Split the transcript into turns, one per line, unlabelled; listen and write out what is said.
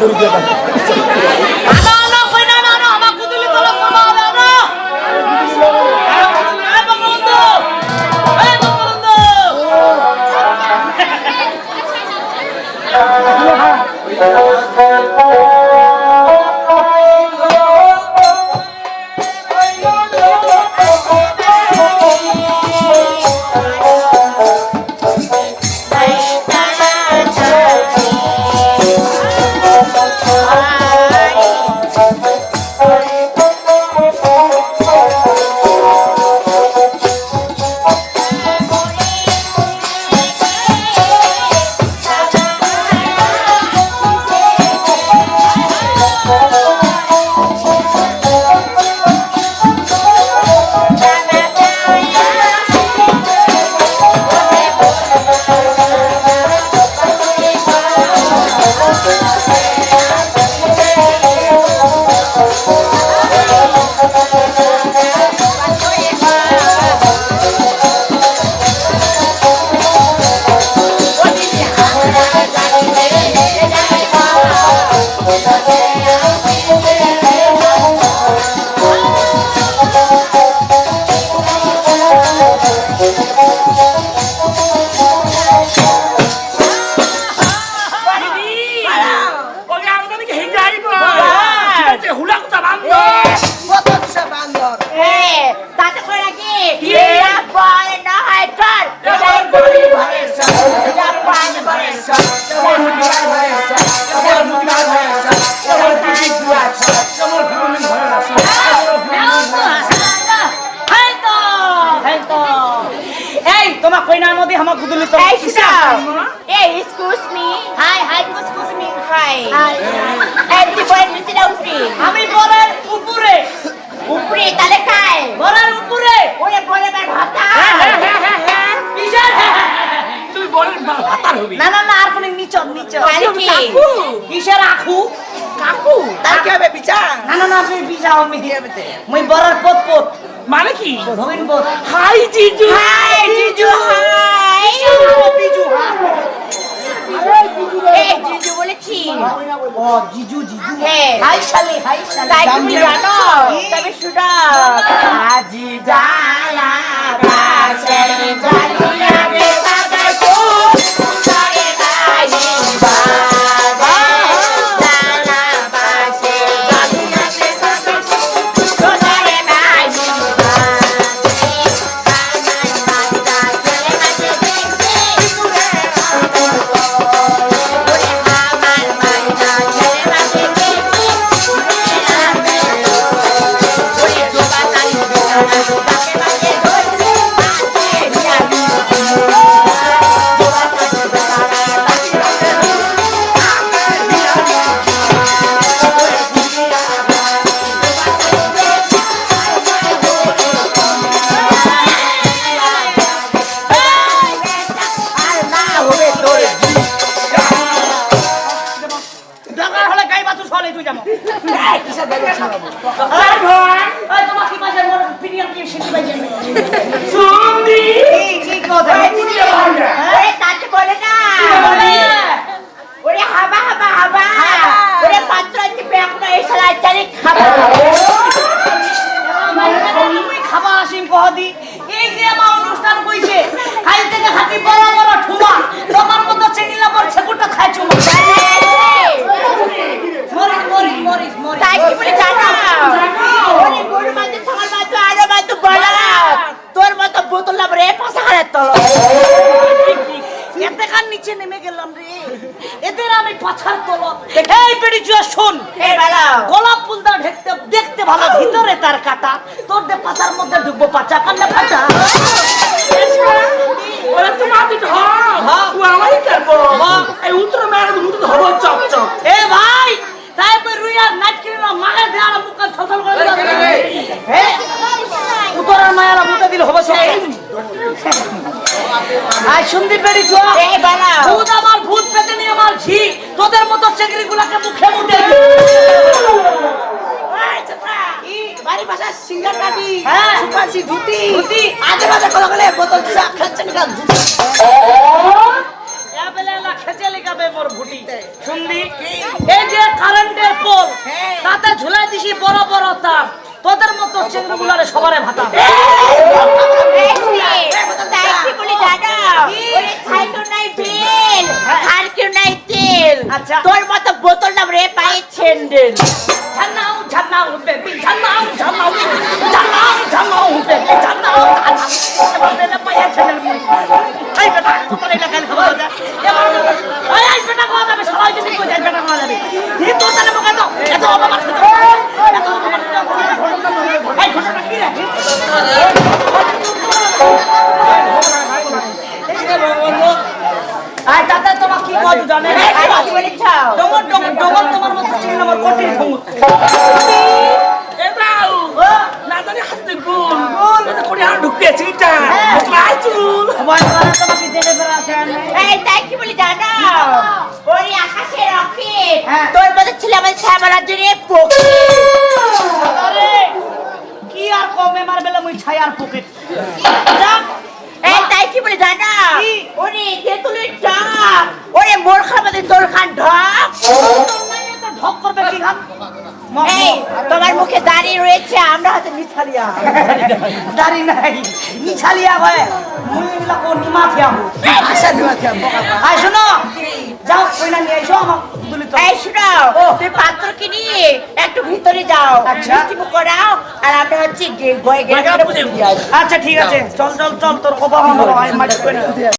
দড়ি দিয়ে Oh, Thank you. আমার গুদুলি তো
এই শোনো। এই excuse me hi hi excuse me hi এই তুই বলেন নিচে ডাউন প্লিজ
আমি বলের উপরে।
উপরে তাহলে খায়
বলের উপরে।
ওরে বলে বার ভাতা
কিসের?
তুই বলেন মা ভাতার হবি।
না না না আর কোন নিচ নিচ
তাহলে কি?
কিসের আখু?
কাকু।
তার কি হবে বিচার
না না না আপনি আমি মই বড়ার পত পত।
মানে কি? হাই জিজু।
হাই জিজু। হাই
বিজু
এই জিজু বলেছি।
ও জিজু জিজু।
হ্যাঁ।
হাই শালি হাই শালি।
তাই তুমি জানো তবে শুনো।
আজি জালা দরকার হলে গাই বাতু সলে তুই যাব।
কিসের ব্যাপার শোনাবো
আরে ভাই ওই তোমার কি মোর
সুন্দি
কি কথা?
বলে না ওরে হাবা হাবা হাবা ওরে পাত্র আছে ব্যাংক এই শালা চালি খাবা
তুমি খাবা আসিম কহদি এই যে আমার অনুষ্ঠান কইছে খাই থেকে খাতি বড় বড় ঠুমা তোমার মতো চেনিলা পর ছেকুটা খাইছো মরিস মরিস মরিস মরিস
তাই কি বলে জানো ওরে গরু মাঝে ছাগল মাঝে আরও মাঝে বলা তোর মতো বোতল লাভ রে পাশা খারে তলো
এতে কান নিচে নেমে গেলাম রে এদের আমি পাছার তল শোন গোলাপ ফুলটা দেখতে দেখতে ভালো ভিতরে তার কাটা। তোর দে পাতার মধ্যে ঢুকবো পাচা কান্না ফাটা
ওরা তো মাটি ধর
হ্যাঁ।
ও আমারই করব
হ্যাঁ।
এই উত্তর মেয়ের মুখ চপ চপ।
এ ভাই তাই পর রুইয়া নাচ কিনা মাগে দেয়ার মুখ ছছল করে হে উতরার মায়ালা মুতে দিল হবে সব আই সুন্দর বেড়ি জুয়া
এই বেলা
ভূত আমার ভূত পেতে নিয়ে আমার ঝি তোদের মতো চেকরি গুলাকে মুখে মুখে
বাড়ি ভাষা সিঙ্গার কাটি
হ্যাঁ।
সুপাসি ধুতি।
ধুতি।
আজে বাজে কথা বলে বোতল চা খাচ্ছেন কেন
এবেলা খেচে লিখাবে মোর ভুটি শুনলি? এই যে কারেন্টের পোল তাতে ঝুলাই দিছি বড় বড় তার। তোদের মতো চেংড়ি গুলারে সবারে ভাতা
তাই কি বলে জানো ওরে ছাইটো নাই বেল আর কেউ নাই তেল
আচ্ছা।
তোর মতো বোতল নাম রে পায়ে ছেন্ডেল
ঝান্নাও ঝান্নাও বেবি ঝান্নাও ঝান্নাও জানে? ডঙ্গর ডঙ্গর ডঙ্গর তোমার মতো চিনি আমার কঠিন
এবাও না জানি হাতে গুল
হ্যাঁ। তোমাকে
এই তাই কি বলে রকেট।
হ্যাঁ।
তোর মতো ছেলে জন্য পক্ষে।
আরে কি আর কমে মার বেলা মুই ছায়ার পকেট?
এই তাই কি বলে জানো?
কি?
ওরে তেঁতুলের ডাক ওরে মোর তোর খান ঢক।
ঢক করবে কি খান
তোমার মুখে দাঁড়িয়ে রয়েছে আমরা হয়তো নিছালিয়া।
দাড়ি নাই নিছালিয়া হয় মুই এগুলা কো নিমা থিয়াবো
আশা দিবা
আই শোনো। যাও কইনা নিয়ে এসো আমার
এই শুনো পাত্রকে নিয়ে একটু ভিতরে যাও।
আচ্ছা।
মিষ্টি মুখ করাও আর আমরা হচ্ছে গয়ে।
আচ্ছা ঠিক আছে। চল চল চল তোর কবা মাটি কইনা